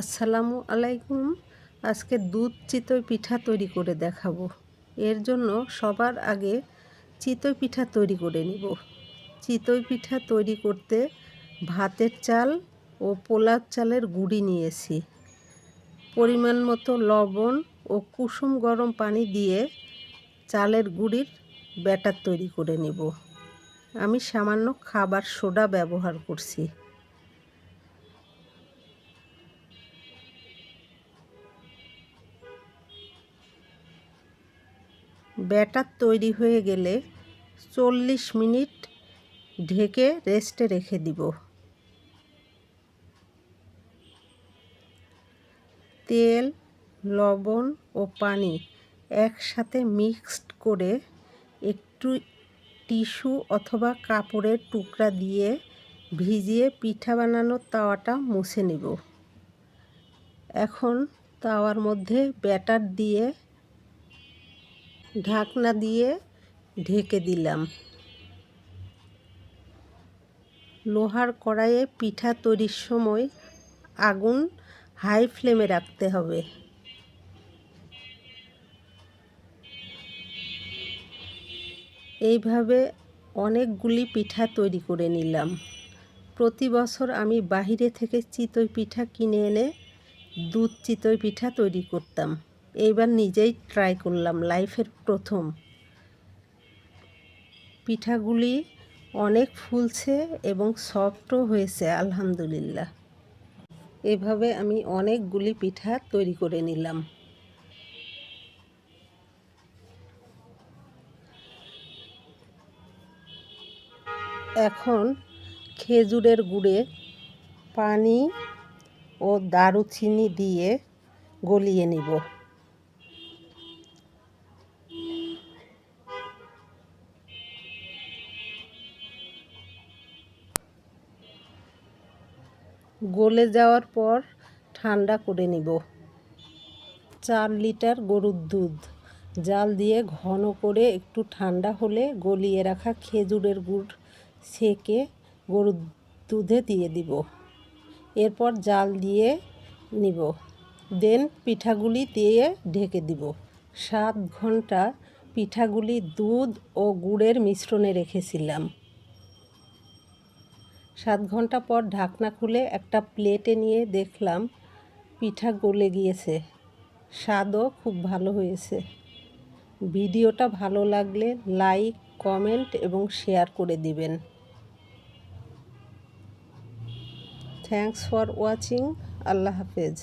আসসালামু আলাইকুম। আজকে দুধ চিতই পিঠা তৈরি করে দেখাবো। এর জন্য সবার আগে চিতই পিঠা তৈরি করে নিব। চিতই পিঠা তৈরি করতে ভাতের চাল ও পোলার চালের গুঁড়ি নিয়েছি। পরিমাণ মতো লবণ ও কুসুম গরম পানি দিয়ে চালের গুঁড়ির ব্যাটার তৈরি করে নেব। আমি সামান্য খাবার সোডা ব্যবহার করছি। ব্যাটার তৈরি হয়ে গেলে চল্লিশ মিনিট ঢেকে রেস্টে রেখে দিব। তেল, লবণ ও পানি একসাথে মিক্সড করে একটু টিস্যু অথবা কাপড়ের টুকরা দিয়ে ভিজিয়ে পিঠা বানানোর তাওয়াটা মুছে নেব। এখন তাওয়ার মধ্যে ব্যাটার দিয়ে ঢাকনা দিয়ে ঢেকে দিলাম। লোহার কড়াইয়ে পিঠা তৈরির সময় আগুন হাই ফ্লেমে রাখতে হবে। এইভাবে অনেকগুলি পিঠা তৈরি করে নিলাম। প্রতি বছর আমি বাহিরে থেকে চিতই পিঠা কিনে এনে দুধ চিতই পিঠা তৈরি করতাম। এইবার নিজেই ট্রাই করলাম লাইফের প্রথম। পিঠাগুলি অনেক ফুলছে এবং সফটও হয়েছে, আলহামদুলিল্লাহ। এভাবে আমি অনেকগুলি পিঠা তৈরি করে নিলাম। এখন খেজুরের গুড়ে পানি ও দারুচিনি দিয়ে গলিয়ে নিব। গলে যাওয়ার পর ঠান্ডা করে নিব। চার লিটার গরুর দুধ। জাল দিয়ে ঘন করে একটু ঠান্ডা হলে গলিয়ে রাখা খেজুরের গুড় সেকে গরুর দুধে দিয়ে দিব। এরপর জাল দিয়ে নিব। দেন পিঠাগুলি দিয়ে ঢেকে দিব। সাত ঘণ্টা পিঠাগুলি দুধ ও গুড়ের মিশ্রণে রেখেছিলাম। সাত ঘণ্টা পর ঢাকনা খুলে একটা প্লেটে নিয়ে দেখলাম পিঠা গলে গিয়েছে। স্বাদও খুব ভালো হয়েছে। ভিডিওটা ভালো লাগলে লাইক, কমেন্ট এবং শেয়ার করে দিবেন। Thanks for watching. আল্লাহ হাফেজ।